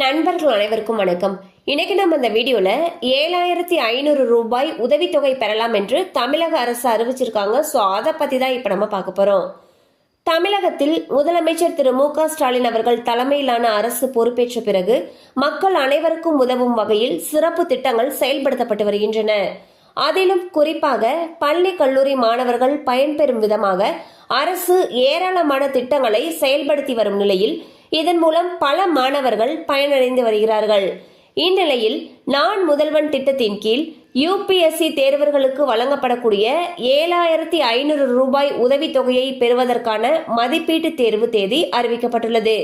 நண்பர்கள் அனைவருக்கும் வணக்கம். இன்னைக்கு நம்ம இந்த வீடியோல ஏழாயிரத்தி ஐநூறு ரூபாய் உதவித்தொகை பெறலாம் என்று தமிழக அரசு அறிவிச்சிருக்காங்க. ஸோ அதை பத்தி தான் இப்போ நம்ம பார்க்க போறோம். தமிழகத்தில் முதலமைச்சர் திரு மு க ஸ்டாலின் அவர்கள் தலைமையிலான அரசு பொறுப்பேற்ற பிறகு மக்கள் அனைவருக்கும் உதவும் வகையில் சிறப்பு திட்டங்கள் செயல்படுத்தப்பட்டு வருகின்றன. அதிலும் குறிப்பாக பள்ளி கல்லூரி மாணவர்கள் பயன்பெறும் விதமாக அரசு ஏராளமான திட்டங்களை செயல்படுத்தி வரும் நிலையில் இதன் மூலம் பல மாணவர்கள் பயனடைந்து வருகிறார்கள். இந்நிலையில் நான் முதல்வன் திட்டத்தின் கீழ் யூபிஎஸ்சி தேர்வர்களுக்கு வழங்கப்படக்கூடிய ஏழாயிரத்தி ஐநூறு ரூபாய் உதவித்தொகையை பெறுவதற்கான மதிப்பீட்டு தேர்வு தேதி அறிவிக்கப்பட்டுள்ளது.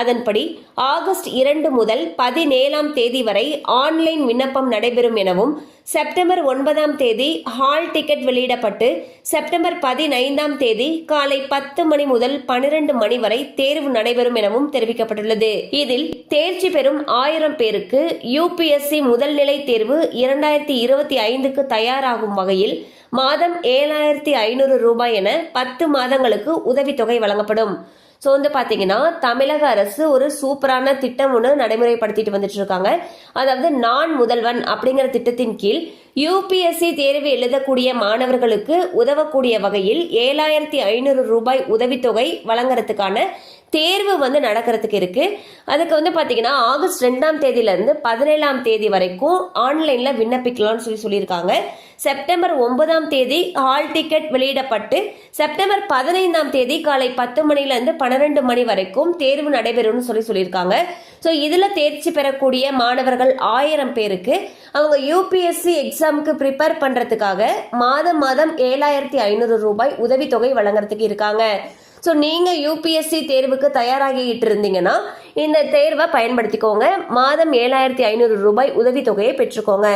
அதன்படி ஆகஸ்ட் இரண்டு முதல் பதினேழாம் தேதி வரை ஆன்லைன் விண்ணப்பம் நடைபெறும் எனவும் செப்டம்பர் ஒன்பதாம் தேதி ஹால் டிக்கெட் வெளியிடப்பட்டு செப்டம்பர் பதினைந்தாம் தேதி காலை பத்து மணி முதல் பனிரெண்டு மணி வரை தேர்வு நடைபெறும் எனவும் தெரிவிக்கப்பட்டுள்ளது. இதில் தேர்ச்சி பெறும் ஆயிரம் பேருக்கு யுபிஎஸ்சி முதல்நிலை தேர்வு இரண்டாயிரத்தி இருபத்தி ஐந்துக்கு தயாராகும் வகையில் மாதம் ஏழாயிரத்தி ஐநூறு ரூபாய் என பத்து மாதங்களுக்கு உதவித்தொகை வழங்கப்படும். ஸோ வந்து பார்த்தீங்கன்னா தமிழக அரசு ஒரு சூப்பரான திட்டம் ஒன்று நடைமுறைப்படுத்திட்டு வந்துட்டு இருக்காங்க. அதாவது நான் முதல்வன் அப்படிங்கிற திட்டத்தின் கீழ் யூபிஎஸ்சி தேர்வு எழுதக்கூடிய மாணவர்களுக்கு உதவக்கூடிய வகையில் ஏழாயிரத்தி ஐநூறு ரூபாய் உதவித்தொகை வழங்குறதுக்கான தேர்வு வந்து நடக்கிறதுக்கு இருக்குது அதுக்கு வந்து பார்த்தீங்கன்னா ஆகஸ்ட் ரெண்டாம் தேதியிலேருந்து பதினேழாம் தேதி வரைக்கும் ஆன்லைனில் விண்ணப்பிக்கலாம்னு சொல்லி சொல்லியிருக்காங்க. செப்டம்பர் ஒன்பதாம் தேதி ஹால் டிக்கெட் வெளியிடப்பட்டு செப்டம்பர் பதினைந்தாம் தேதி காலை பத்து மணிலேருந்து பன்னிரெண்டு மணி வரைக்கும் தேர்வு நடைபெறும்னு சொல்லி சொல்லியிருக்காங்க. ஸோ இதில் தேர்ச்சி பெறக்கூடிய மாணவர்கள் ஆயிரம் பேருக்கு அவங்க யூபிஎஸ்சி எக்ஸாமுக்கு ப்ரிப்பேர் பண்ணுறதுக்காக மாதம் மாதம் ஏழாயிரத்தி ஐநூறு ரூபாய் உதவித்தொகை வழங்குறதுக்கு இருக்காங்க. ஸோ நீங்கள் யூபிஎஸ்சி தேர்வுக்கு தயாராகிட்டு இருந்தீங்கன்னா இந்த தேர்வை பயன்படுத்திக்கோங்க. மாதம் ஏழாயிரத்தி ஐநூறு ரூபாய் உதவித்தொகையை பெற்றுக்கோங்க.